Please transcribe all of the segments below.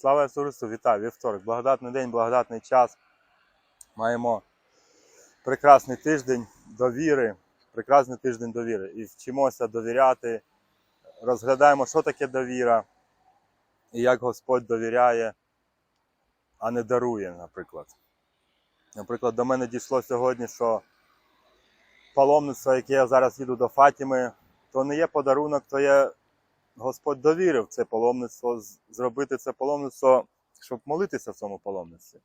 Слава Ісусу вітаю, вівторок, благодатний день, благодатний час. Маємо прекрасний тиждень довіри, прекрасний тиждень довіри. І вчимося довіряти, розглядаємо, що таке довіра, і як Господь довіряє, а не дарує, наприклад. Наприклад, до мене дійшло сьогодні, що паломництво, яке я зараз їду до Фатіми, то не є подарунок, то є Господь довірив це паломництво, зробити це паломництво, щоб молитися в цьому паломництві.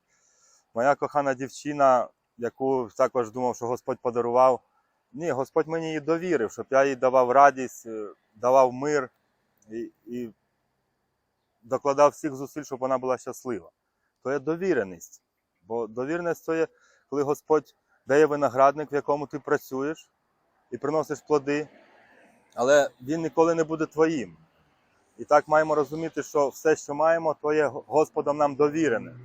Моя кохана дівчина, яку також думав, що Господь подарував, ні, Господь мені її довірив, щоб я їй давав радість, е, давав мир і, і докладав всіх зусиль, щоб вона була щаслива. То є довіреність. Бо довіреність це є, коли Господь дає виноградник, в якому ти працюєш і приносиш плоди, але він ніколи не буде твоїм. І так маємо розуміти, що все, що маємо, то є Господом нам довірене.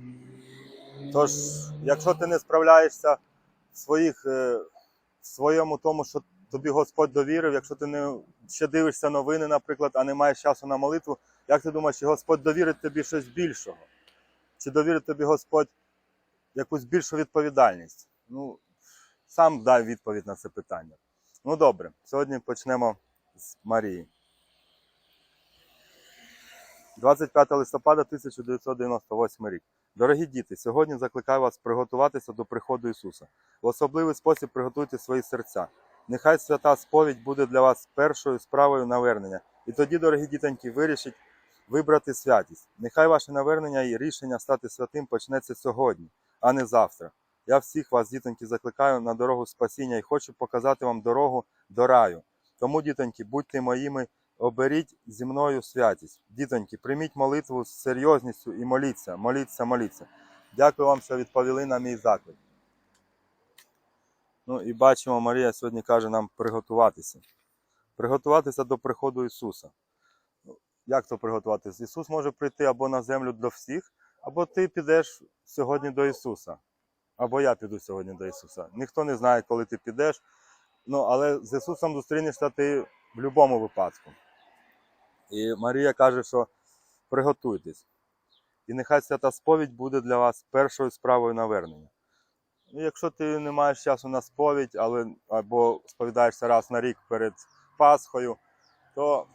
Тож, якщо ти не справляєшся в, своїх, е, в своєму тому, що тобі Господь довірив, якщо ти не ще дивишся новини, наприклад, а не маєш часу на молитву, як ти думаєш, чи Господь довірить тобі щось більшого? Чи довірить тобі Господь якусь більшу відповідальність? Ну, сам дай відповідь на це питання. Ну добре, сьогодні почнемо з Марії. 25 листопада 1998 рік. Дорогі діти, сьогодні закликаю вас приготуватися до приходу Ісуса. В особливий спосіб приготуйте свої серця. Нехай свята сповідь буде для вас першою справою навернення. І тоді, дорогі дітоньки, вирішіть вибрати святість. Нехай ваше навернення і рішення стати святим почнеться сьогодні, а не завтра. Я всіх вас, дітоньки, закликаю на дорогу спасіння і хочу показати вам дорогу до раю. Тому, дітоньки, будьте моїми, оберіть зі мною святість. Дітоньки, прийміть молитву з серйозністю і моліться, моліться, моліться. Дякую вам, що відповіли на мій заклик. Ну і бачимо, Марія сьогодні каже нам приготуватися. Приготуватися до приходу Ісуса. Ну, Як то приготуватися? Ісус може прийти або на землю до всіх, або ти підеш сьогодні до Ісуса. Або я піду сьогодні до Ісуса. Ніхто не знає, коли ти підеш. Ну, але з Ісусом зустрінешся ти в будь-якому випадку. І Марія каже, що приготуйтесь. І нехай свята сповідь буде для вас першою справою навернення. Ну, якщо ти не маєш часу на сповідь, але або сповідаєшся раз на рік перед Пасхою, то,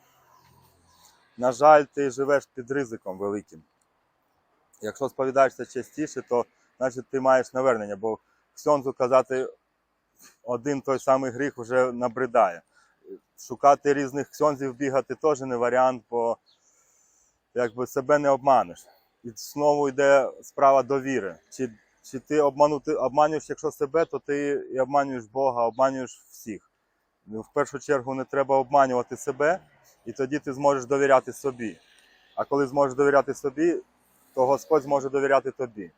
на жаль, ти живеш під ризиком великим. Якщо сповідаєшся частіше, то значить ти маєш навернення, бо ксьонзу казати один той самий гріх вже набридає. Шукати різних ксьонзів бігати теж не варіант, бо якби себе не обманеш. І знову йде справа довіри. Чи, чи ти обманути, обманюєш, якщо себе, то ти і обманюєш Бога, обманюєш всіх. Ну, В першу чергу не треба обманювати себе, і тоді ти зможеш довіряти собі. А коли зможеш довіряти собі, то Господь зможе довіряти тобі.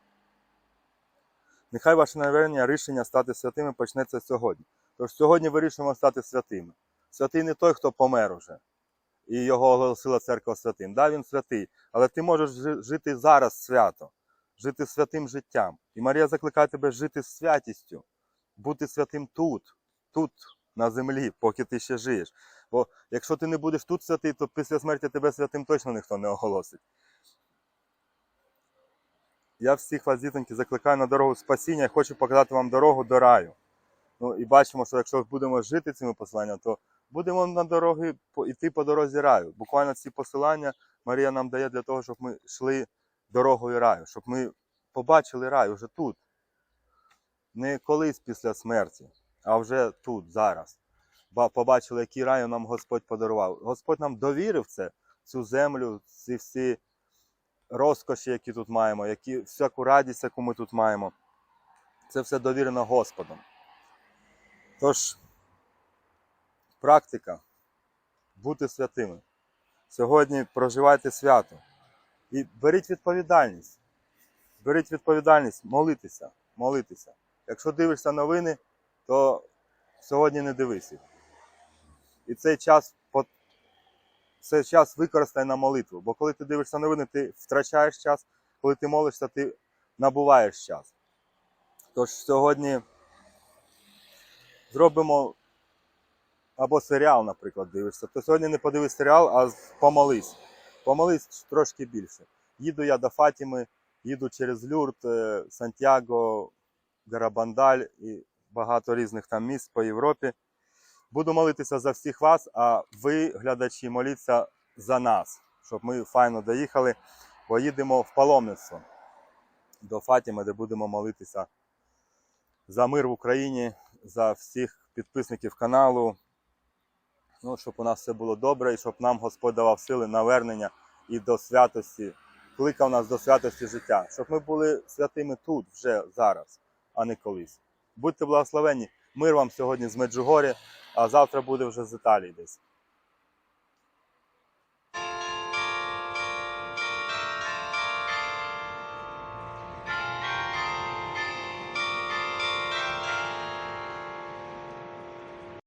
Нехай ваше навернення рішення стати святими почнеться сьогодні. Тож сьогодні вирішуємо стати святими. Святий не той, хто помер уже, і його оголосила церква святим. Да, він святий, але ти можеш жити зараз свято, жити святим життям. І Марія закликає тебе жити святістю, бути святим тут, тут, на землі, поки ти ще живеш. Бо якщо ти не будеш тут святий, то після смерті тебе святим точно ніхто не оголосить. Я всіх вас, дітоньки, закликаю на дорогу спасіння і хочу показати вам дорогу до раю. Ну і бачимо, що якщо будемо жити цими посиланнями, то будемо на дороги йти по дорозі раю. Буквально ці посилання Марія нам дає для того, щоб ми йшли дорогою раю, щоб ми побачили рай вже тут. Не колись після смерті, а вже тут, зараз. Побачили, який рай нам Господь подарував. Господь нам довірив це, цю землю, ці всі розкоші, які тут маємо, які, всяку радість, яку ми тут маємо. Це все довірено Господом. Тож, практика бути святими. Сьогодні проживайте свято. І беріть відповідальність. Беріть відповідальність, молитися, молитися. Якщо дивишся новини, то сьогодні не дивись їх. І цей час цей час використай на молитву. Бо коли ти дивишся новини, ти втрачаєш час, коли ти молишся, ти набуваєш час. Тож сьогодні зробимо або серіал, наприклад, дивишся, то сьогодні не подивись серіал, а помолись. Помолись трошки більше. Їду я до Фатіми, їду через Люрт, е, Сантьяго, Гарабандаль і багато різних там міст по Європі. Буду молитися за всіх вас, а ви, глядачі, моліться за нас, щоб ми файно доїхали. Поїдемо в паломництво до Фатіми, де будемо молитися за мир в Україні, за всіх підписників каналу. Ну, щоб у нас все було добре і щоб нам Господь давав сили на вернення і до святості, кликав нас до святості життя, щоб ми були святими тут, вже зараз, а не колись. Будьте благословені. Мир вам сьогодні з Меджугорі, а завтра буде вже з Італії десь.